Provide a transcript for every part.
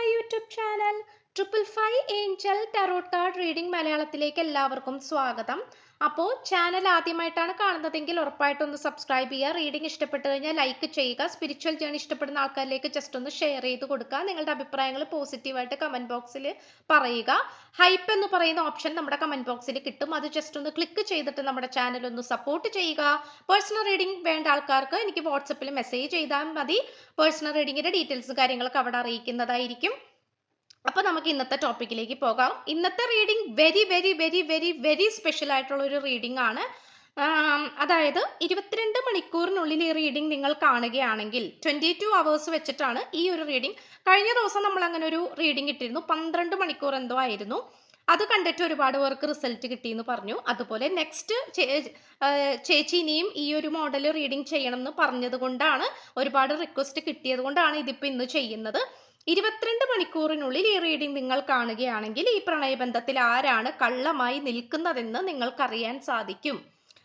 My YouTube channel. Triple five angel tarot card reading മലയാളത്തിലേക്ക് എല്ലാവർക്കും സ്വാഗതം. അപ്പോൾ ചാനൽ ആദ്യമായിട്ടാണ് കാണുന്നതെങ്കിൽ ഉറപ്പായിട്ടൊന്ന് സബ്സ്ക്രൈബ് ചെയ്യുക റീഡിംഗ് ഇഷ്ടപ്പെട്ടു കഴിഞ്ഞാൽ ലൈക്ക് ചെയ്യുക സ്പിരിച്വൽ ജേണി ഇഷ്ടപ്പെടുന്ന ആൾക്കാരിലേക്ക് ജസ്റ്റ് ഒന്ന് ഷെയർ ചെയ്ത് കൊടുക്കുക നിങ്ങളുടെ അഭിപ്രായങ്ങൾ പോസിറ്റീവായിട്ട് കമന്റ് ബോക്സിൽ പറയുക. ഹൈപ്പ് എന്ന് പറയുന്ന ഓപ്ഷൻ നമ്മുടെ കമന്റ് ബോക്സിൽ കിട്ടും. അത് ജസ്റ്റ് ഒന്ന് ക്ലിക്ക് ചെയ്തിട്ട് നമ്മുടെ ചാനൽ ഒന്ന് സപ്പോർട്ട് ചെയ്യുക. പേഴ്സണൽ റീഡിംഗ് വേണ്ട ആൾക്കാർക്ക് എനിക്ക് വാട്സപ്പിൽ മെസ്സേജ് ചെയ്താൽ മതി. പേഴ്സണൽ റീഡിങ്ങിന്റെ ഡീറ്റെയിൽസ് കാര്യങ്ങളൊക്കെ അവിടെ അറിയിക്കുന്നതായിരിക്കും. അപ്പോൾ നമുക്ക് ഇന്നത്തെ ടോപ്പിക്കിലേക്ക് പോകാം. ഇന്നത്തെ reading very very very very very special ആയിട്ടുള്ള ഒരു റീഡിംഗ് ആണ്. അതായത് ഇരുപത്തിരണ്ട് മണിക്കൂറിനുള്ളിൽ ഈ റീഡിംഗ് നിങ്ങൾ കാണുകയാണെങ്കിൽ ട്വന്റി ടു അവേഴ്സ് വെച്ചിട്ടാണ് ഈ ഒരു റീഡിംഗ് കഴിഞ്ഞ ദിവസം നമ്മൾ അങ്ങനെ ഒരു റീഡിംഗ് ഇട്ടിരുന്നു. പന്ത്രണ്ട് മണിക്കൂർ എന്തോ ആയിരുന്നു. അത് കണ്ടിട്ട് ഒരുപാട് പേർക്ക് റിസൾട്ട് കിട്ടി എന്ന് പറഞ്ഞു. അതുപോലെ നെക്സ്റ്റ് ചേച്ചി ഇനിയും ഈ ഒരു മോഡൽ റീഡിംഗ് ചെയ്യണം എന്ന് പറഞ്ഞത് കൊണ്ടാണ് ഒരുപാട് റിക്വസ്റ്റ് കിട്ടിയത് കൊണ്ടാണ് ഇതിപ്പോൾ ഇന്ന് ചെയ്യുന്നത്. ഇരുപത്തിരണ്ട് മണിക്കൂറിനുള്ളിൽ ഈ റീഡിംഗ് നിങ്ങൾ കാണുകയാണെങ്കിൽ ഈ പ്രണയബന്ധത്തിൽ ആരാണ് കള്ളമായി നിൽക്കുന്നതെന്ന് നിങ്ങൾക്കറിയാൻ സാധിക്കും.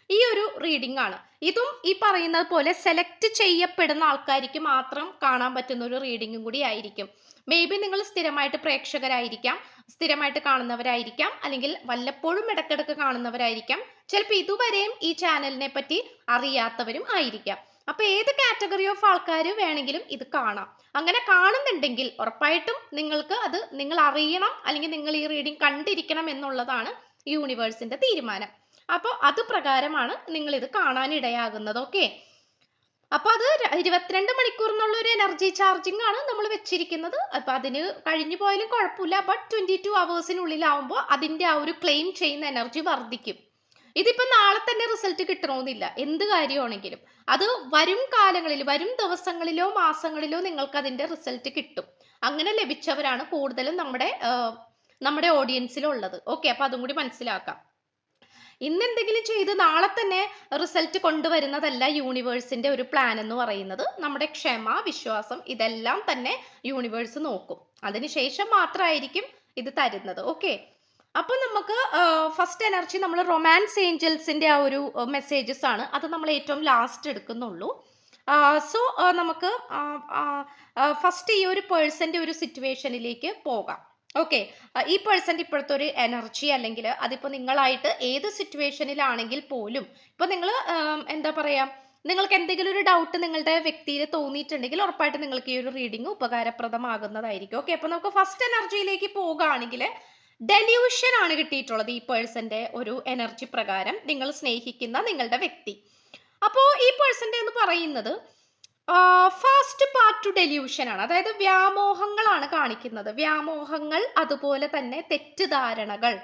ഈ ഒരു റീഡിംഗ് ആണ്. ഇതും ഈ പറയുന്നത് പോലെ സെലക്ട് ചെയ്യപ്പെടുന്ന ആൾക്കാർക്ക് മാത്രം കാണാൻ പറ്റുന്ന ഒരു റീഡിംഗും കൂടി ആയിരിക്കും. മേ ബി നിങ്ങൾ സ്ഥിരമായിട്ട് പ്രേക്ഷകരായിരിക്കാം സ്ഥിരമായിട്ട് കാണുന്നവരായിരിക്കാം അല്ലെങ്കിൽ വല്ലപ്പോഴും ഇടക്കിടക്ക് കാണുന്നവരായിരിക്കാം. ചിലപ്പോൾ ഇതുവരെയും ഈ ചാനലിനെ പറ്റി അറിയാത്തവരും ആയിരിക്കാം. അപ്പൊ ഏത് കാറ്റഗറി ഓഫ് ആൾക്കാർ വേണമെങ്കിലും ഇത് കാണാം. അങ്ങനെ കാണുന്നുണ്ടെങ്കിൽ ഉറപ്പായിട്ടും നിങ്ങൾക്ക് അത് നിങ്ങൾ അറിയണം അല്ലെങ്കിൽ നിങ്ങൾ ഈ റീഡിംഗ് കണ്ടിരിക്കണം എന്നുള്ളതാണ് യൂണിവേഴ്സിന്റെ തീരുമാനം. അപ്പോൾ അത് പ്രകാരമാണ് നിങ്ങൾ ഇത് കാണാനിടയാകുന്നത് ഓക്കെ അപ്പൊ അത് ഇരുപത്തിരണ്ട് മണിക്കൂർ എന്നുള്ള ഒരു എനർജി ചാർജിങ് ആണ് നമ്മൾ വെച്ചിരിക്കുന്നത്. അപ്പൊ അതിന് കഴിഞ്ഞു പോയാലും കുഴപ്പമില്ല ബട്ട് ട്വന്റി ടു അവേഴ്സിനുള്ളിലാവുമ്പോൾ അതിന്റെ ആ ഒരു ക്ലെയിം ചെയ്യുന്ന എനർജി വർദ്ധിക്കും. ഇതിപ്പോ നാളെ തന്നെ റിസൾട്ട് കിട്ടണമെന്നില്ല എന്ത് കാര്യമാണെങ്കിലും. അത് വരും കാലങ്ങളിൽ വരും ദിവസങ്ങളിലോ മാസങ്ങളിലോ നിങ്ങൾക്ക് അതിന്റെ റിസൾട്ട് കിട്ടും. അങ്ങനെ ലഭിച്ചവരാണ് കൂടുതലും നമ്മുടെ നമ്മുടെ ഓഡിയൻസിലുള്ളത് ഓക്കെ അപ്പൊ അതും കൂടി മനസ്സിലാക്കാം. ഇന്ന് എന്തെങ്കിലും ചെയ്ത് നാളെ തന്നെ റിസൾട്ട് കൊണ്ടുവരുന്നതല്ല യൂണിവേഴ്സിന്റെ ഒരു പ്ലാൻ എന്ന് പറയുന്നത്. നമ്മുടെ ക്ഷമ വിശ്വാസം ഇതെല്ലാം തന്നെ യൂണിവേഴ്സ് നോക്കും. അതിനുശേഷം മാത്രമായിരിക്കും ഇത് തരുന്നത്. ഓക്കെ. അപ്പൊ നമുക്ക് ഫസ്റ്റ് എനർജി നമ്മൾ റൊമാൻസ് ഏഞ്ചൽസിന്റെ ആ ഒരു മെസ്സേജസ് ആണ്. അത് നമ്മൾ ഏറ്റവും ലാസ്റ്റ് എടുക്കുന്നുള്ളൂ. സോ നമുക്ക് ഫസ്റ്റ് ഈ ഒരു പേഴ്സന്റെ ഒരു സിറ്റുവേഷനിലേക്ക് പോകാം. ഓക്കെ ഈ പേഴ്സന്റെ ഇപ്പോഴത്തെ ഒരു എനർജി അല്ലെങ്കിൽ അതിപ്പോൾ നിങ്ങളായിട്ട് ഏത് സിറ്റുവേഷനിലാണെങ്കിൽ പോലും ഇപ്പൊ നിങ്ങൾ എന്താ പറയാ നിങ്ങൾക്ക് എന്തെങ്കിലും ഒരു ഡൗട്ട് നിങ്ങളുടെ വ്യക്തിയിൽ തോന്നിയിട്ടുണ്ടെങ്കിൽ ഉറപ്പായിട്ട് നിങ്ങൾക്ക് ഈ ഒരു റീഡിംഗ് ഉപകാരപ്രദമാകുന്നതായിരിക്കും. ഓക്കെ അപ്പോൾ നമുക്ക് ഫസ്റ്റ് എനർജിയിലേക്ക് പോകുകയാണെങ്കിൽ ഡെല്യൂഷൻ ആണ് കിട്ടിയിട്ടുള്ളത് ഈ പേഴ്സന്റെ ഒരു എനർജി പ്രകാരം നിങ്ങൾ സ്നേഹിക്കുന്ന നിങ്ങളുടെ വ്യക്തി. അപ്പോ ഈ പേഴ്സന്റെ എന്ന് പറയുന്നത് ഫാസ്റ്റ് പാർട്ട് ടു ഡെല്യൂഷൻ ആണ്. അതായത് വ്യാമോഹങ്ങളാണ് കാണിക്കുന്നത്. വ്യാമോഹങ്ങൾ അതുപോലെ തന്നെ തെറ്റിദ്ധാരണകൾ.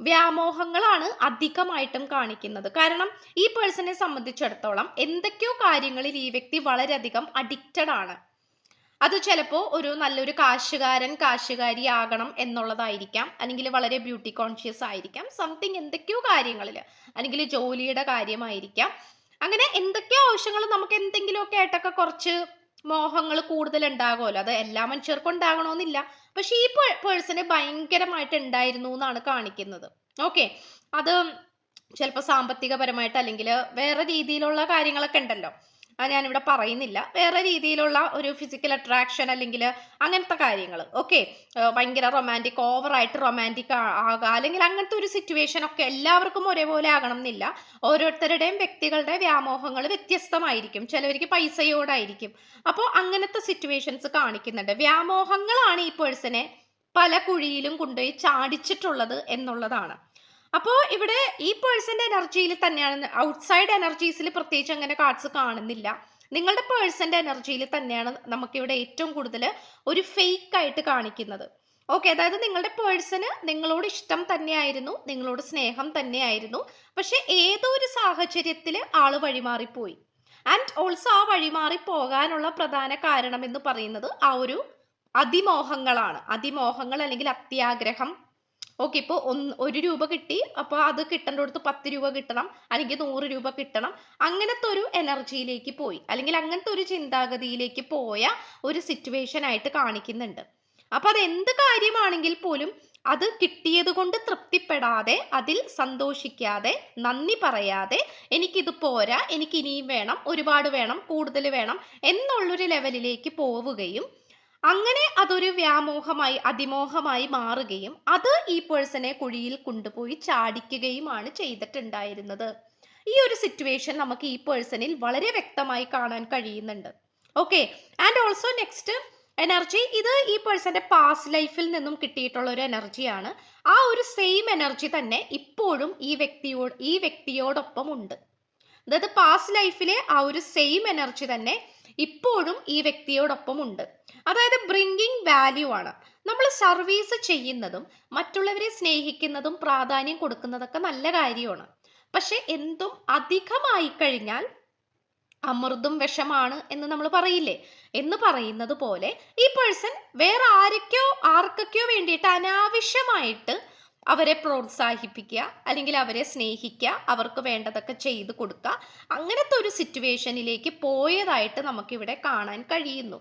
വ്യാമോഹങ്ങളാണ് അധികമായിട്ടും കാണിക്കുന്നത്. കാരണം ഈ പേഴ്സണെ സംബന്ധിച്ചിടത്തോളം എന്തൊക്കെയോ കാര്യങ്ങളിൽ ഈ വ്യക്തി വളരെയധികം അഡിക്റ്റഡ് ആണ്. അത് ചിലപ്പോൾ ഒരു നല്ലൊരു കാശുകാരൻ കാശുകാരി ആകണം എന്നുള്ളതായിരിക്കാം. അല്ലെങ്കിൽ വളരെ ബ്യൂട്ടി കോൺഷ്യസ് ആയിരിക്കാം. സംതിങ് എന്തൊക്കെയോ കാര്യങ്ങളിൽ. അല്ലെങ്കിൽ ജോലിയുടെ കാര്യമായിരിക്കാം. അങ്ങനെ എന്തൊക്കെയോ ആവശ്യങ്ങൾ നമുക്ക് എന്തെങ്കിലുമൊക്കെ ആയിട്ടൊക്കെ കുറച്ച് മോഹങ്ങൾ കൂടുതൽ ഉണ്ടാകുമല്ലോ അത് എല്ലാ മനുഷ്യർക്കും ഉണ്ടാകണമെന്നില്ല. പക്ഷെ ഈ പേഴ്സണ് ഭയങ്കരമായിട്ട് ഉണ്ടായിരുന്നു എന്നാണ് കാണിക്കുന്നത്. ഓക്കെ അത് ചിലപ്പോൾ സാമ്പത്തികപരമായിട്ട് അല്ലെങ്കിൽ വേറെ രീതിയിലുള്ള കാര്യങ്ങളൊക്കെ ഉണ്ടല്ലോ. അത് ഞാനിവിടെ പറയുന്നില്ല. വേറെ രീതിയിലുള്ള ഒരു ഫിസിക്കൽ അട്രാക്ഷൻ അല്ലെങ്കിൽ അങ്ങനത്തെ കാര്യങ്ങൾ. ഓക്കെ ഭയങ്കര റൊമാന്റിക് ഓവറായിട്ട് റൊമാന്റിക് ആകുക അല്ലെങ്കിൽ അങ്ങനത്തെ ഒരു സിറ്റുവേഷൻ ഒക്കെ എല്ലാവർക്കും ഒരേപോലെ ആകണം എന്നില്ല ഓരോരുത്തരുടെയും വ്യക്തികളുടെ വ്യാമോഹങ്ങൾ വ്യത്യസ്തമായിരിക്കും. ചിലവർക്ക് പൈസയോടായിരിക്കും. അപ്പോൾ അങ്ങനത്തെ സിറ്റുവേഷൻസ് കാണിക്കുന്നുണ്ട്. വ്യാമോഹങ്ങളാണ് ഈ പേഴ്സണെ പല കുഴിയിലും കൊണ്ടുപോയി ചാടിച്ചിട്ടുള്ളത് എന്നുള്ളതാണ്. അപ്പോൾ ഇവിടെ ഈ പേഴ്സന്റെ എനർജിയിൽ തന്നെയാണ് ഔട്ട്സൈഡ് എനർജീസിൽ പ്രത്യേകിച്ച് അങ്ങനെ കാർഡ്സ് കാണുന്നില്ല. നിങ്ങളുടെ പേഴ്സന്റെ എനർജിയിൽ തന്നെയാണ് നമുക്കിവിടെ ഏറ്റവും കൂടുതൽ ഒരു ഫേക്ക് ആയിട്ട് കാണിക്കുന്നത്. ഓക്കെ അതായത് നിങ്ങളുടെ പേഴ്സണ് നിങ്ങളോട് ഇഷ്ടം തന്നെയായിരുന്നു നിങ്ങളോട് സ്നേഹം തന്നെയായിരുന്നു പക്ഷെ ഏതോ ഒരു സാഹചര്യത്തിൽ ആൾ വഴിമാറിപ്പോയി. ആൻഡ് ഓൾസോ ആ വഴിമാറി പോകാനുള്ള പ്രധാന കാരണം എന്ന് പറയുന്നത് ആ ഒരു അതിമോഹങ്ങളാണ്. അതിമോഹങ്ങൾ അല്ലെങ്കിൽ അത്യാഗ്രഹം ഓക്കെ ഇപ്പോൾ ഒന്ന് ഒരു രൂപ കിട്ടി അപ്പോൾ അത് കിട്ടേണ്ടടുത്ത് പത്ത് രൂപ കിട്ടണം അല്ലെങ്കിൽ നൂറ് രൂപ കിട്ടണം. അങ്ങനത്തെ ഒരു എനർജിയിലേക്ക് പോയി അല്ലെങ്കിൽ അങ്ങനത്തെ ഒരു ചിന്താഗതിയിലേക്ക് പോയ ഒരു സിറ്റുവേഷൻ ആയിട്ട് കാണിക്കുന്നുണ്ട്. അപ്പൊ അത് എന്ത് കാര്യമാണെങ്കിൽ പോലും അത് കിട്ടിയത് കൊണ്ട് തൃപ്തിപ്പെടാതെ അതിൽ സന്തോഷിക്കാതെ നന്ദി പറയാതെ എനിക്കിത് പോരാ എനിക്ക് ഇനിയും വേണം ഒരുപാട് വേണം കൂടുതൽ വേണം എന്നുള്ളൊരു ലെവലിലേക്ക് പോവുകയും അങ്ങനെ അതൊരു വ്യാമോഹമായി അതിമോഹമായി മാറുകയും അത് ഈ പേഴ്സണെ കുഴിയിൽ കൊണ്ടുപോയി ചാടിക്കുകയുമാണ് ചെയ്തിട്ടുണ്ടായിരുന്നത്. ഈ ഒരു സിറ്റുവേഷൻ നമുക്ക് ഈ പേഴ്സണിൽ വളരെ വ്യക്തമായി കാണാൻ കഴിയുന്നുണ്ട്. Okay and also next energy ഇത് ഈ പേഴ്സന്റെ പാസ്റ്റ് ലൈഫിൽ നിന്നും കിട്ടിയിട്ടുള്ള ഒരു എനർജിയാണ് ആ ഒരു സെയിം എനർജി തന്നെ ഇപ്പോഴും ഈ വ്യക്തിയോട് ഈ വ്യക്തിയോടൊപ്പം ഉണ്ട്. അതായത് പാസ്റ്റ് ലൈഫിലെ ആ ഒരു സെയിം എനർജി തന്നെ ഇപ്പോഴും ഈ വ്യക്തിയോടൊപ്പം ഉണ്ട്. അതായത് ബ്രിങ്കിങ് വാല്യൂ ആണ്. നമ്മൾ സർവീസ് ചെയ്യുന്നതും മറ്റുള്ളവരെ സ്നേഹിക്കുന്നതും പ്രാധാന്യം കൊടുക്കുന്നതൊക്കെ നല്ല കാര്യമാണ്. പക്ഷെ എന്തും അധികമായി കഴിഞ്ഞാൽ അമൃതും വിഷമാണ് എന്ന് നമ്മൾ പറയില്ലേ? എന്ന് പറയുന്നത് പോലെ ഈ പേഴ്സൺ വേറെ ആരൊക്കെയോ ആർക്കൊക്കെയോ വേണ്ടിയിട്ട് അനാവശ്യമായിട്ട് അവരെ പ്രോത്സാഹിപ്പിക്കുക അല്ലെങ്കിൽ അവരെ സ്നേഹിക്കുക അവർക്ക് വേണ്ടതൊക്കെ ചെയ്തു കൊടുക്കുക അങ്ങനത്തെ ഒരു സിറ്റുവേഷനിലേക്ക് പോയതായിട്ട് നമുക്കിവിടെ കാണാൻ കഴിയുന്നു.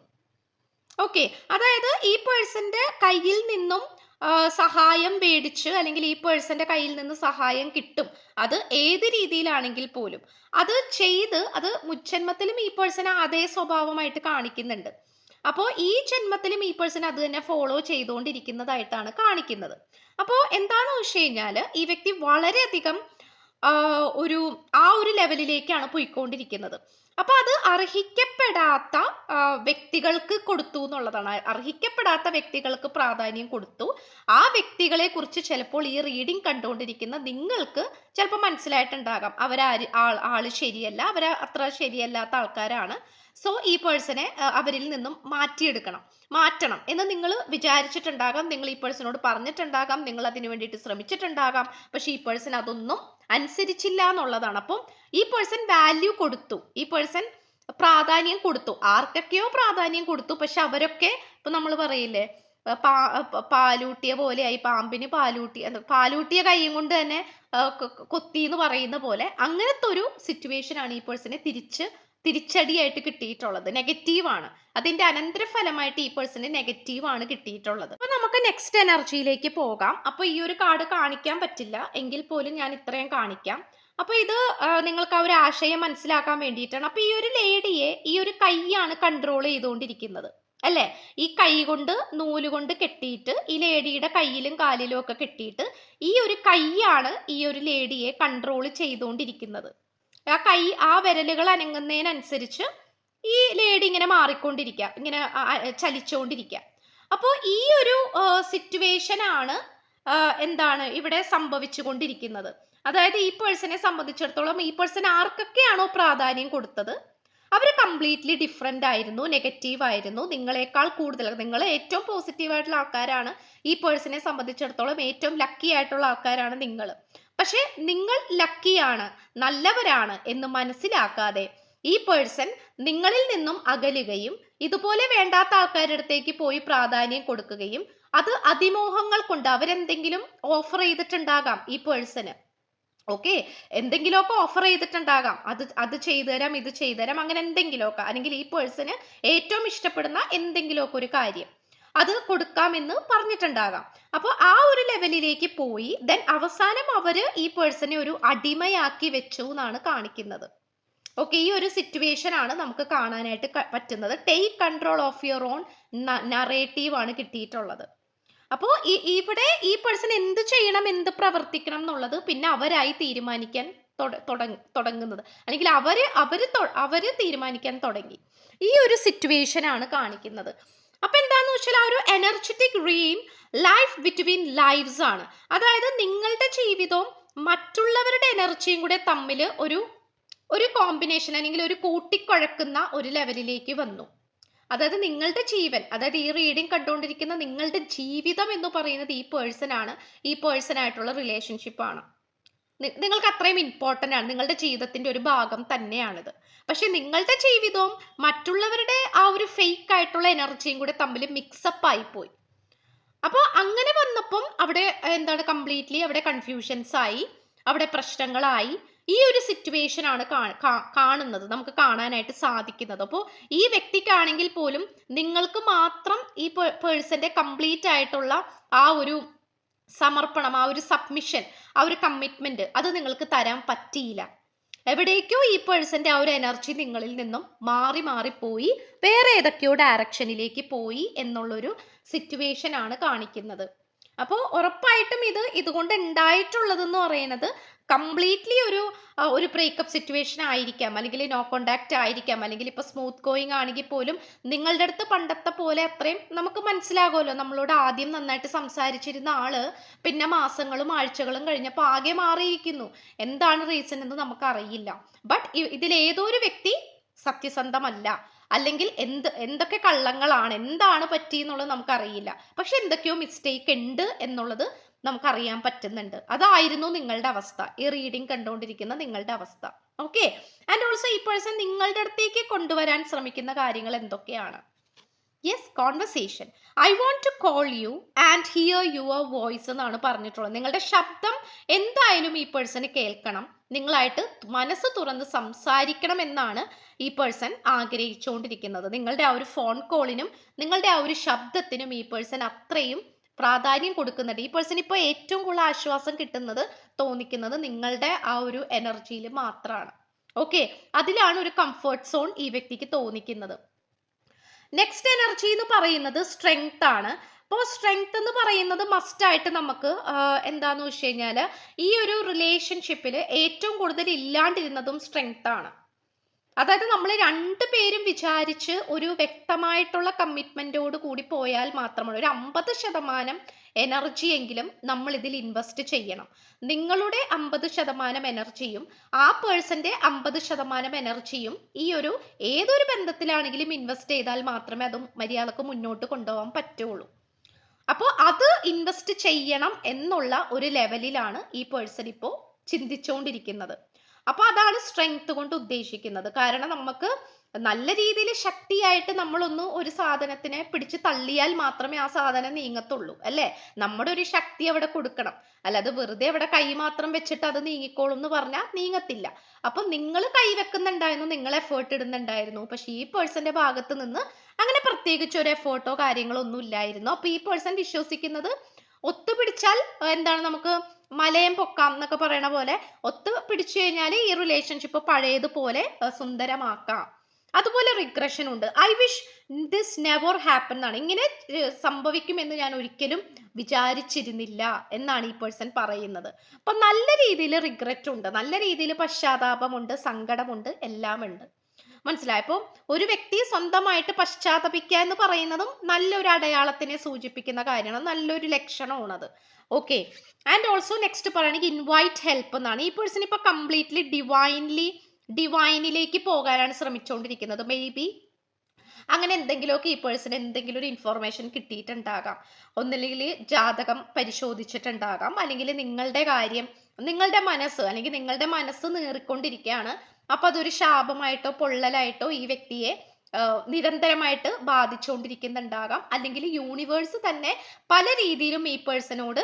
ഓക്കെ അതായത് ഈ പേഴ്സന്റെ കയ്യിൽ നിന്നും സഹായം മേടിച്ച് അല്ലെങ്കിൽ ഈ പേഴ്സന്റെ കയ്യിൽ നിന്ന് സഹായം കിട്ടും. അത് ഏത് രീതിയിലാണെങ്കിൽ പോലും. അത് ചെയ്ത് അത് മുജ്ജന്മത്തിലും ഈ പേഴ്സൺ അതേ സ്വഭാവമായിട്ട് കാണിക്കുന്നുണ്ട്. അപ്പോൾ ഈ ജന്മത്തിലും ഈ പേഴ്സൺ അത് തന്നെ ഫോളോ ചെയ്തുകൊണ്ടിരിക്കുന്നതായിട്ടാണ് കാണിക്കുന്നത്. അപ്പോൾ എന്താണെന്ന് വെച്ച് കഴിഞ്ഞാൽ ഈ വ്യക്തി വളരെയധികം ഒരു ആ ഒരു ലെവലിലേക്കാണ് പോയിക്കൊണ്ടിരിക്കുന്നത്. അപ്പൊ അത് അർഹിക്കപ്പെടാത്ത വ്യക്തികൾക്ക് കൊടുത്തു എന്നുള്ളതാണ്. അർഹിക്കപ്പെടാത്ത വ്യക്തികൾക്ക് പ്രാധാന്യം കൊടുത്തു. ആ വ്യക്തികളെ കുറിച്ച് ചിലപ്പോൾ ഈ റീഡിംഗ് കണ്ടുകൊണ്ടിരിക്കുന്ന നിങ്ങൾക്ക് ചിലപ്പോൾ മനസ്സിലായിട്ടുണ്ടാകാം. അവരാര് ആൾ ആൾ ശരിയല്ല അവർ അത്ര ശരിയല്ലാത്ത ആൾക്കാരാണ്. സോ ഈ പേഴ്സണെ അവരിൽ നിന്നും മാറ്റിയെടുക്കണം. മാറ്റണം എന്ന് നിങ്ങൾ വിചാരിച്ചിട്ടുണ്ടാകാം. നിങ്ങൾ ഈ പേഴ്സണോട് പറഞ്ഞിട്ടുണ്ടാകാം. നിങ്ങൾ അതിനു വേണ്ടിയിട്ട് ശ്രമിച്ചിട്ടുണ്ടാകാം. പക്ഷെ ഈ പേഴ്സൺ അതൊന്നും അനുസരിച്ചില്ല എന്നുള്ളതാണ് അപ്പം ഈ പേഴ്സൺ വാല്യൂ കൊടുത്തു. ഈ പേഴ്സൺ പ്രാധാന്യം കൊടുത്തു. ആർക്കൊക്കെയോ പ്രാധാന്യം കൊടുത്തു. പക്ഷെ അവരൊക്കെ ഇപ്പൊ നമ്മൾ പറയില്ലേ പാലൂട്ടിയ പോലെയായി പാമ്പിന് പാലൂട്ടി പാലൂട്ടിയ കൈയും കൊണ്ട് തന്നെ കൊത്തി എന്ന് പറയുന്ന പോലെ അങ്ങനത്തെ ഒരു സിറ്റുവേഷൻ ആണ് ഈ പേഴ്സണെ തിരിച്ച് തിരിച്ചടിയായിട്ട് കിട്ടിയിട്ടുള്ളത്. നെഗറ്റീവാണ് അതിന്റെ അനന്തരഫലമായിട്ട് ഈ പേഴ്സന് നെഗറ്റീവ് ആണ് കിട്ടിയിട്ടുള്ളത്. അപ്പൊ നമുക്ക് നെക്സ്റ്റ് എനർജിയിലേക്ക് പോകാം. അപ്പൊ ഈ ഒരു കാർഡ് കാണിക്കാൻ പറ്റില്ല. എങ്കിൽ പോലും ഞാൻ ഇത്രയും കാണിക്കാം. അപ്പൊ ഇത് നിങ്ങൾക്ക് ആ ഒരു ആശയം മനസ്സിലാക്കാൻ വേണ്ടിയിട്ടാണ്. അപ്പൊ ഈ ഒരു ലേഡിയെ ഈ ഒരു കൈയാണ് കൺട്രോൾ ചെയ്തുകൊണ്ടിരിക്കുന്നത്. അല്ലേ? ഈ കൈ കൊണ്ട് നൂൽ കൊണ്ട് കെട്ടിയിട്ട് ഈ ലേഡിയുടെ കയ്യിലും കാലിലും ഒക്കെ കെട്ടിയിട്ട് ഈ ഒരു കൈയാണ് ഈ ഒരു ലേഡിയെ കൺട്രോൾ ചെയ്തുകൊണ്ടിരിക്കുന്നത്. ആ കൈ ആ വിരലുകൾ അനങ്ങുന്നതിനനുസരിച്ച് ഈ ലേഡി ഇങ്ങനെ മാറിക്കൊണ്ടിരിക്കുക ഇങ്ങനെ ചലിച്ചുകൊണ്ടിരിക്കുക. അപ്പോൾ ഈ ഒരു സിറ്റുവേഷൻ ആണ് എന്താണ് ഇവിടെ സംഭവിച്ചു കൊണ്ടിരിക്കുന്നത് അതായത് ഈ പേഴ്സണെ സംബന്ധിച്ചിടത്തോളം ഈ പേഴ്സൺ ആർക്കൊക്കെയാണോ പ്രാധാന്യം കൊടുത്തത്? അവർ കംപ്ലീറ്റ്ലി ഡിഫറെന്റ് ആയിരുന്നു നെഗറ്റീവ് ആയിരുന്നു. നിങ്ങളെക്കാൾ കൂടുതൽ നിങ്ങൾ ഏറ്റവും പോസിറ്റീവ് ആയിട്ടുള്ള ആൾക്കാരാണ് ഈ പേഴ്സണെ സംബന്ധിച്ചിടത്തോളം ഏറ്റവും ലക്കി ആയിട്ടുള്ള ആൾക്കാരാണ് നിങ്ങൾ പക്ഷേ നിങ്ങൾ ലക്കിയാണ് നല്ലവരാണ് എന്ന് മനസ്സിലാക്കാതെ ഈ പേഴ്സൺ നിങ്ങളിൽ നിന്നും അകലുകയും ഇതുപോലെ വേണ്ടാത്ത ആൾക്കാരുടെ അടുത്തേക്ക് പോയി പ്രാധാന്യം കൊടുക്കുകയും അത് അതിമോഹങ്ങൾ കൊണ്ട് അവരെന്തെങ്കിലും ഓഫർ ചെയ്തിട്ടുണ്ടാകാം ഈ പേഴ്സണ് ഓക്കെ? എന്തെങ്കിലുമൊക്കെ ഓഫർ ചെയ്തിട്ടുണ്ടാകാം. അത് അത് ചെയ്തു തരാം ഇത് ചെയ്തു തരാം അങ്ങനെ എന്തെങ്കിലുമൊക്കെ. അല്ലെങ്കിൽ ഈ പേഴ്സണ് ഏറ്റവും ഇഷ്ടപ്പെടുന്ന എന്തെങ്കിലുമൊക്കെ ഒരു കാര്യം അത് കൊടുക്കാമെന്ന് പറഞ്ഞിട്ടുണ്ടാകാം. അപ്പോൾ ആ ഒരു ലെവലിലേക്ക് പോയി ദെൻ അവസാനം അവർ ഈ പേഴ്സണെ ഒരു അടിമയാക്കി വെച്ചു എന്നാണ് കാണിക്കുന്നത്. ഓക്കെ ഈ ഒരു സിറ്റുവേഷൻ ആണ് നമുക്ക് കാണാനായിട്ട് പറ്റുന്നത്. Take control of your own narrative ആണ് കിട്ടിയിട്ടുള്ളത്. അപ്പോൾ ഇവിടെ ഈ പേഴ്സൺ എന്ത് ചെയ്യണം എന്ത് പ്രവർത്തിക്കണം എന്നുള്ളത് പിന്നെ അവരായി തീരുമാനിക്കാൻ തുട- തുടങ്ങുന്നത്. അല്ലെങ്കിൽ അവർ അവർ അവർ തീരുമാനിക്കാൻ തുടങ്ങി. ഈ ഒരു സിറ്റുവേഷൻ ആണ് കാണിക്കുന്നത്. അപ്പൊ എന്താന്ന് വെച്ചാൽ ആ ഒരു energetic realm life between lives ആണ്. അതായത് നിങ്ങളുടെ ജീവിതവും മറ്റുള്ളവരുടെ എനർജിയും കൂടെ തമ്മിൽ ഒരു ഒരു കോമ്പിനേഷൻ അല്ലെങ്കിൽ ഒരു കൂട്ടിക്കുഴക്കുന്ന ഒരു ലെവലിലേക്ക് വന്നു. അതായത് നിങ്ങളുടെ ജീവൻ അതായത് ഈ റീഡിംഗ് കണ്ടുകൊണ്ടിരിക്കുന്ന നിങ്ങളുടെ ജീവിതം എന്ന് പറയുന്നത് ഈ പേഴ്സൺ ആണ്. ഈ പേഴ്സൺ ആയിട്ടുള്ള റിലേഷൻഷിപ്പ് ആണ്. നിങ്ങൾക്ക് അത്രയും ഇമ്പോർട്ടന്റ് ആണ്. നിങ്ങളുടെ ജീവിതത്തിന്റെ ഒരു ഭാഗം തന്നെയാണിത്. പക്ഷെ നിങ്ങളുടെ ജീവിതവും മറ്റുള്ളവരുടെ ആ ഒരു ഫേക്ക് ആയിട്ടുള്ള എനർജിയും കൂടെ തമ്മിൽ മിക്സപ്പ് ആയിപ്പോയി. അപ്പോൾ അങ്ങനെ വന്നപ്പം അവിടെ എന്താണ് കംപ്ലീറ്റ്ലി അവിടെ കൺഫ്യൂഷൻസ് ആയി. അവിടെ പ്രശ്നങ്ങളായി. ഈ ഒരു സിറ്റുവേഷൻ ആണ് കാണുന്നത് നമുക്ക് കാണാനായിട്ട് സാധിക്കുന്നത്. അപ്പോൾ ഈ വ്യക്തിക്കാണെങ്കിൽ പോലും നിങ്ങൾക്ക് മാത്രം ഈ പേഴ്സന്റെ കംപ്ലീറ്റ് ആയിട്ടുള്ള ആ ഒരു സമർപ്പണം ആ ഒരു സബ്മിഷൻ ആ ഒരു കമ്മിറ്റ്മെന്റ് അത് നിങ്ങൾക്ക് തരാൻ പറ്റിയില്ല. എവിടേക്കോ ഈ പേഴ്സന്റെ ആ ഒരു എനർജി നിങ്ങളിൽ നിന്നും മാറി മാറിപ്പോയി വേറെ ഏതൊക്കെയോ ഡയറക്ഷനിലേക്ക് പോയി എന്നുള്ളൊരു സിറ്റുവേഷൻ ആണ് കാണിക്കുന്നത്. അപ്പോൾ ഉറപ്പായിട്ടും ഇത് ഇതുകൊണ്ട് ഉണ്ടായിട്ടുള്ളതെന്ന് പറയുന്നത് കംപ്ലീറ്റ്ലി ഒരു ഒരു ബ്രേക്കപ്പ് സിറ്റുവേഷൻ ആയിരിക്കാം. അല്ലെങ്കിൽ നോ കോണ്ടാക്റ്റ് ആയിരിക്കാം. അല്ലെങ്കിൽ ഇപ്പോൾ സ്മൂത്ത് ഗോയിങ് ആണെങ്കിൽ പോലും നിങ്ങളുടെ അടുത്ത് പണ്ടത്തെ പോലെ അത്രയും നമുക്ക് മനസ്സിലാകുമല്ലോ. നമ്മളോട് ആദ്യം നന്നായിട്ട് സംസാരിച്ചിരുന്ന ആൾ പിന്നെ മാസങ്ങളും ആഴ്ചകളും കഴിഞ്ഞപ്പോൾ ആകെ മാറിയിരിക്കുന്നു. എന്താണ് റീസൺ എന്ന് നമുക്കറിയില്ല. ബട്ട് ഇതിലേതോ ഒരു വ്യക്തി സത്യസന്ധമല്ല. അല്ലെങ്കിൽ എന്ത് എന്തൊക്കെ കള്ളങ്ങളാണ് എന്താണ് പറ്റിയെന്നുള്ളത് നമുക്കറിയില്ല. പക്ഷെ എന്തൊക്കെയോ മിസ്റ്റേക്ക് ഉണ്ട് എന്നുള്ളത് നമുക്കറിയാൻ പറ്റുന്നുണ്ട്. അതായിരുന്നു നിങ്ങളുടെ അവസ്ഥ. ഈ റീഡിംഗ് കണ്ടുകൊണ്ടിരിക്കുന്ന നിങ്ങളുടെ അവസ്ഥ. ഓക്കെ ആൻഡ് ഓൾസോ ഈ പേഴ്സൺ നിങ്ങളുടെ അടുത്തേക്ക് കൊണ്ടുവരാൻ ശ്രമിക്കുന്ന കാര്യങ്ങൾ എന്തൊക്കെയാണ്? Yes conversation I want to call you and hear your voice എന്നാണ് പറഞ്ഞിട്ടുള്ളത്. നിങ്ങളുടെ ശബ്ദം എന്തായാലും ഈ പേഴ്സണ് കേൾക്കണം. നിങ്ങളായിട്ട് മനസ്സ് തുറന്ന് സംസാരിക്കണം എന്നാണ് ഈ പേഴ്സൺ ആഗ്രഹിച്ചുകൊണ്ടിരിക്കുന്നത്. നിങ്ങളുടെ ആ ഒരു ഫോൺ കോളിനും നിങ്ങളുടെ ആ ഒരു ശബ്ദത്തിനും ഈ പേഴ്സൺ അത്രയും പ്രാധാന്യം കൊടുക്കുന്നുണ്ട്. ഈ പേഴ്സൺ ഇപ്പോൾ ഏറ്റവും കൂടുതൽ ആശ്വാസം കിട്ടുന്നത് തോന്നിക്കുന്നത് നിങ്ങളുടെ ആ ഒരു എനർജിയിൽ മാത്രമാണ് ഓക്കെ അതിലാണ് ഒരു കംഫർട്ട് സോൺ ഈ വ്യക്തിക്ക് തോന്നിക്കുന്നത്. നെക്സ്റ്റ് എനർജി എന്ന് പറയുന്നത് സ്ട്രെങ്ത് ആണ്. അപ്പോൾ സ്ട്രെങ്ത് എന്ന് പറയുന്നത് മസ്റ്റായിട്ട് നമുക്ക് എന്താണെന്ന് വെച്ച് കഴിഞ്ഞാൽ ഈ ഒരു റിലേഷൻഷിപ്പിൽ ഏറ്റവും കൂടുതൽ ഇല്ലാണ്ടിരുന്നതും സ്ട്രെങ്ത് ആണ്. അതായത് നമ്മൾ രണ്ട് പേരും വിചാരിച്ച് ഒരു വ്യക്തമായിട്ടുള്ള കമ്മിറ്റ്മെന്റോട് കൂടി പോയാൽ മാത്രമാണ് ഒരു അമ്പത് ശതമാനം എനർജി എങ്കിലും നമ്മൾ ഇതിൽ ഇൻവെസ്റ്റ് ചെയ്യണം. നിങ്ങളുടെ അമ്പത് ശതമാനം എനർജിയും ആ പേഴ്സന്റെ അമ്പത് ശതമാനം എനർജിയും ഈ ഒരു ഏതൊരു ബന്ധത്തിലാണെങ്കിലും ഇൻവെസ്റ്റ് ചെയ്താൽ മാത്രമേ അതും മര്യാദയ്ക്ക് മുന്നോട്ട് കൊണ്ടുപോകാൻ പറ്റുള്ളൂ. അപ്പോൾ അത് ഇൻവെസ്റ്റ് ചെയ്യണം എന്നുള്ള ഒരു ലെവലിലാണ് ഈ പേഴ്സൺ ഇപ്പോൾ ചിന്തിച്ചുകൊണ്ടിരിക്കുന്നത് അപ്പോൾ അതാണ് സ്ട്രെങ്ത് കൊണ്ട് ഉദ്ദേശിക്കുന്നത്. കാരണം നമുക്ക് നല്ല രീതിയിൽ ശക്തിയായിട്ട് നമ്മളൊന്ന് ഒരു സാധനത്തിനെ പിടിച്ച് തള്ളിയാൽ മാത്രമേ ആ സാധനം നീങ്ങത്തുള്ളൂ അല്ലേ? നമ്മുടെ ഒരു ശക്തി അവിടെ കൊടുക്കണം. അല്ലാതെ വെറുതെ അവിടെ കൈ മാത്രം വെച്ചിട്ട് അത് നീങ്ങിക്കോളും എന്ന് പറഞ്ഞാൽ നീങ്ങത്തില്ല. അപ്പം നിങ്ങൾ കൈ വെക്കുന്നുണ്ടായിരുന്നു നിങ്ങൾ എഫേർട്ട് ഇടുന്നുണ്ടായിരുന്നു. പക്ഷെ ഈ പേഴ്സന്റെ ഭാഗത്ത് നിന്ന് അങ്ങനെ പ്രത്യേകിച്ച് ഒരു എഫേർട്ടോ കാര്യങ്ങളോ ഒന്നും ഇല്ലായിരുന്നു. അപ്പൊ ഈ പേഴ്സൺ വിശ്വസിക്കുന്നത് ഒത്തുപിടിച്ചാൽ പിടിച്ചാൽ എന്താണ് നമുക്ക് മലയം പൊക്കാം എന്നൊക്കെ പറയണ പോലെ ഒത്തു പിടിച്ചു കഴിഞ്ഞാൽ ഈ റിലേഷൻഷിപ്പ് പഴയതുപോലെ സുന്ദരമാക്കാം. അതുപോലെ റിഗ്രഷൻ ഉണ്ട്. I wish this never happen എന്നാണ്. ഇങ്ങനെ സംഭവിക്കുമെന്ന് ഞാൻ ഒരിക്കലും വിചാരിച്ചിരുന്നില്ല എന്നാണ് ഈ പേഴ്സൺ പറയുന്നത്. അപ്പം നല്ല രീതിയിൽ റിഗ്രറ്റ് ഉണ്ട്. നല്ല രീതിയിൽ പശ്ചാത്താപമുണ്ട് സങ്കടമുണ്ട് എല്ലാം ഉണ്ട് മനസ്സിലായപ്പോൾ ഒരു വ്യക്തി സ്വന്തമായിട്ട് പശ്ചാത്തപിക്കുക എന്ന് പറയുന്നതും നല്ലൊരു അടയാളത്തിനെ സൂചിപ്പിക്കുന്ന കാര്യമാണ്. നല്ലൊരു ലക്ഷണമാണത് ഓക്കെ ആൻഡ് ഓൾസോ നെക്സ്റ്റ് പറയുകയാണെങ്കിൽ ഇൻവൈറ്റ് ഹെൽപ്പ് എന്നാണ്. ഈ പേഴ്സൺ ഇപ്പോൾ കംപ്ലീറ്റ്ലി ഡിവൈൻലി ഡിവൈനിലേക്ക് പോകാനാണ് ശ്രമിച്ചുകൊണ്ടിരിക്കുന്നത് മേ ബി അങ്ങനെ എന്തെങ്കിലുമൊക്കെ ഈ പേഴ്സൺ എന്തെങ്കിലും ഒരു ഇൻഫോർമേഷൻ കിട്ടിയിട്ടുണ്ടാകാം. ഒന്നില്ലെങ്കിൽ ജാതകം പരിശോധിച്ചിട്ടുണ്ടാകാം. അല്ലെങ്കിൽ നിങ്ങളുടെ കാര്യം നിങ്ങളുടെ മനസ്സ് അല്ലെങ്കിൽ നിങ്ങളുടെ മനസ്സ് നീറിക്കൊണ്ടിരിക്കുകയാണ്. അപ്പൊ അതൊരു ശാപമായിട്ടോ പൊള്ളലായിട്ടോ ഈ വ്യക്തിയെ നിരന്തരമായിട്ട് ബാധിച്ചുകൊണ്ടിരിക്കുന്നുണ്ടാകാം അല്ലെങ്കിൽ യൂണിവേഴ്സ് തന്നെ പല രീതിയിലും ഈ പേഴ്സണോട്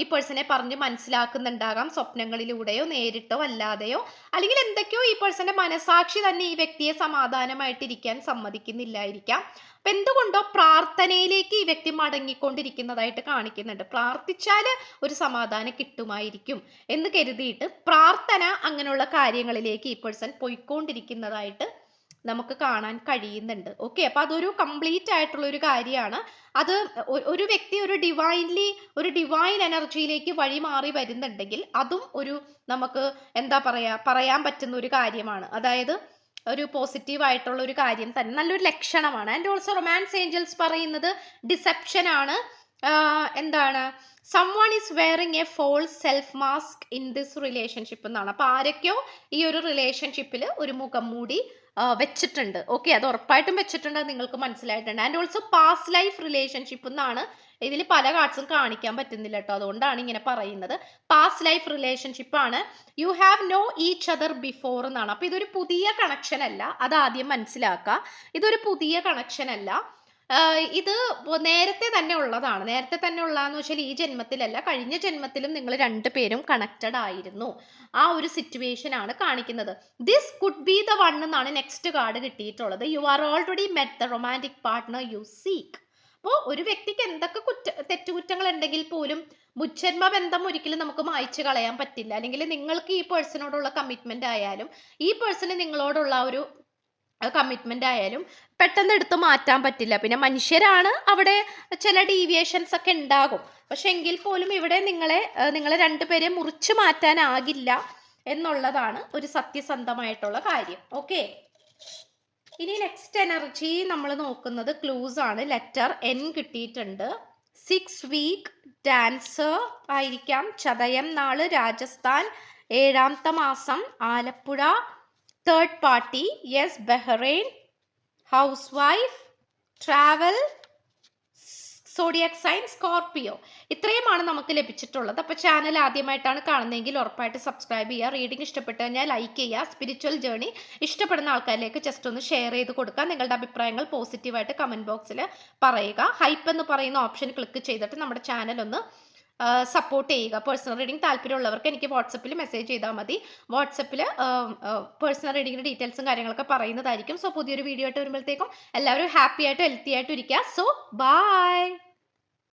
ഈ പേഴ്സണെ പറഞ്ഞ് മനസ്സിലാക്കുന്നുണ്ടാകാം. സ്വപ്നങ്ങളിലൂടെയോ നേരിട്ടോ അല്ലാതെയോ. അല്ലെങ്കിൽ എന്തൊക്കെയോ ഈ പേഴ്സന്റെ മനസാക്ഷി തന്നെ ഈ വ്യക്തിയെ സമാധാനമായിട്ടിരിക്കാൻ സമ്മതിക്കുന്നില്ലായിരിക്കാം. അപ്പൊ എന്തുകൊണ്ടോ പ്രാർത്ഥനയിലേക്ക് ഈ വ്യക്തി മടങ്ങിക്കൊണ്ടിരിക്കുന്നതായിട്ട് കാണിക്കുന്നുണ്ട്. പ്രാർത്ഥിച്ചാൽ ഒരു സമാധാനം കിട്ടുമായിരിക്കും എന്ന് കരുതിയിട്ട് പ്രാർത്ഥന അങ്ങനെയുള്ള കാര്യങ്ങളിലേക്ക് ഈ പേഴ്സൺ പോയിക്കൊണ്ടിരിക്കുന്നതായിട്ട് നമുക്ക് കാണാൻ കഴിയുന്നുണ്ട്. ഓക്കെ അപ്പൊ അതൊരു കംപ്ലീറ്റ് ആയിട്ടുള്ള ഒരു കാര്യമാണ്. അത് ഒരു വ്യക്തി ഒരു ഡിവൈൻലി ഒരു ഡിവൈൻ എനർജിയിലേക്ക് വഴി മാറി വരുന്നുണ്ടെങ്കിൽ അതും ഒരു നമുക്ക് എന്താ പറയാ പറയാൻ പറ്റുന്ന ഒരു കാര്യമാണ്. അതായത് ഒരു പോസിറ്റീവ് ആയിട്ടുള്ള ഒരു കാര്യം തന്നെ. നല്ലൊരു ലക്ഷണമാണ്. ആൻഡ് ഓൾസോ റൊമാൻസ് ഏഞ്ചൽസ് പറയുന്നത് ഡിസെപ്ഷൻ ആണ്. എന്താണ്? Someone is wearing a false self mask in this relationship എന്നാണ്. അപ്പൊ ആരൊക്കെയോ ഈ ഒരു റിലേഷൻഷിപ്പിൽ ഒരു മുഖം മൂടി വെച്ചിട്ടുണ്ട്. ഓക്കെ അത് ഉറപ്പായിട്ടും വെച്ചിട്ടുണ്ട് നിങ്ങൾക്ക് മനസ്സിലായിട്ടുണ്ട്. And also past life relationship എന്നാണ് ഇതിൽ പല കാർഡ്സും കാണിക്കാൻ പറ്റുന്നില്ല കേട്ടോ അതുകൊണ്ടാണ് ഇങ്ങനെ പറയുന്നത്. പാസ്റ്റ് ലൈഫ് റിലേഷൻഷിപ്പ് ആണ്. You have know each other before എന്നാണ് അപ്പൊ ഇതൊരു പുതിയ കണക്ഷൻ അല്ല. അത് ആദ്യം മനസ്സിലാക്കുക ഇതൊരു പുതിയ കണക്ഷൻ അല്ല. ഇത് നേരത്തെ തന്നെ ഉള്ളതാണ്. നേരത്തെ തന്നെ ഉള്ളതെന്ന് വെച്ചാൽ ഈ ജന്മത്തിലല്ല കഴിഞ്ഞ ജന്മത്തിലും നിങ്ങൾ രണ്ടുപേരും കണക്റ്റഡ് ആയിരുന്നു. ആ ഒരു സിറ്റുവേഷൻ ആണ് കാണിക്കുന്നത്. This could be the one എന്നാണ് നെക്സ്റ്റ് കാർഡ് കിട്ടിയിട്ടുള്ളത്. You are already met the romantic partner you seek അപ്പോൾ ഒരു വ്യക്തിക്ക് എന്തൊക്കെ കുറ്റ തെറ്റുകുറ്റങ്ങൾ ഉണ്ടെങ്കിൽ പോലും മുച്ഛന്മ ബന്ധം ഒരിക്കലും നമുക്ക് മായ്ച്ചു കളയാൻ പറ്റില്ല. അല്ലെങ്കിൽ നിങ്ങൾക്ക് ഈ പേഴ്സണോടുള്ള കമ്മിറ്റ്മെന്റ് ആയാലും ഈ പേഴ്സണ് നിങ്ങളോടുള്ള ഒരു കമ്മിറ്റ്മെന്റ് ആയാലും പെട്ടെന്ന് എടുത്ത് മാറ്റാൻ പറ്റില്ല. പിന്നെ മനുഷ്യരാണ് അവിടെ ചില ഡീവിയേഷൻസ് ഒക്കെ ഉണ്ടാകും. പക്ഷെ എങ്കിൽ പോലും ഇവിടെ നിങ്ങളെ നിങ്ങളെ രണ്ടുപേരെ മുറിച്ചു മാറ്റാനാകില്ല എന്നുള്ളതാണ് ഒരു സത്യസന്ധമായിട്ടുള്ള കാര്യം. ഓക്കെ ഇനി നെക്സ്റ്റ് എനർജി നമ്മൾ നോക്കുന്നത് ക്ലൂസ് ആണ്. ലെറ്റർ എൻ കിട്ടിയിട്ടുണ്ട്. സിക്സ് വീക്ക് ഡാൻസർ ആയിരിക്കാം. ചതയം നാൾ രാജസ്ഥാൻ. ഏഴാമത്തെ മാസം Alappuzha. Third party yes Bahrain housewife travel zodiac sign Scorpio ഇത്രയുമാണ് നമുക്ക് ലഭിച്ചിട്ടുള്ളത്. അപ്പോൾ ചാനൽ ആദ്യമായിട്ടാണ് കാണുന്നതെങ്കിൽ ഉറപ്പായിട്ട് സബ്സ്ക്രൈബ് ചെയ്യുക റീഡിംഗ് ഇഷ്ടപ്പെട്ട് കഴിഞ്ഞാൽ ലൈക്ക് ചെയ്യുക സ്പിരിച്വൽ ജേണി ഇഷ്ടപ്പെടുന്ന ആൾക്കാരിലേക്ക് ജസ്റ്റ് ഒന്ന് ഷെയർ ചെയ്ത് കൊടുക്കുക നിങ്ങളുടെ അഭിപ്രായങ്ങൾ പോസിറ്റീവായിട്ട് കമന്റ് ബോക്സിൽ പറയുക. ഹൈപ്പ് എന്ന് പറയുന്ന ഓപ്ഷൻ ക്ലിക്ക് ചെയ്തിട്ട് നമ്മുടെ ചാനൽ ഒന്ന് സപ്പോർട്ട് ചെയ്യുക. പേഴ്സണൽ റീഡിംഗ് താല്പര്യമുള്ളവർക്ക് എനിക്ക് വാട്സപ്പിൽ മെസ്സേജ് ചെയ്താൽ മതി. വാട്സപ്പിൽ പേഴ്സണൽ റീഡിങ്ങിന്റെ ഡീറ്റെയിൽസും കാര്യങ്ങളൊക്കെ പറയുന്നതായിരിക്കും. സോ പുതിയൊരു വീഡിയോ ആയിട്ട് വരുമ്പോഴത്തേക്കും എല്ലാവരും ഹാപ്പി ആയിട്ട് ഹെൽത്തി ആയിട്ട് ഇരിക്കുക. So by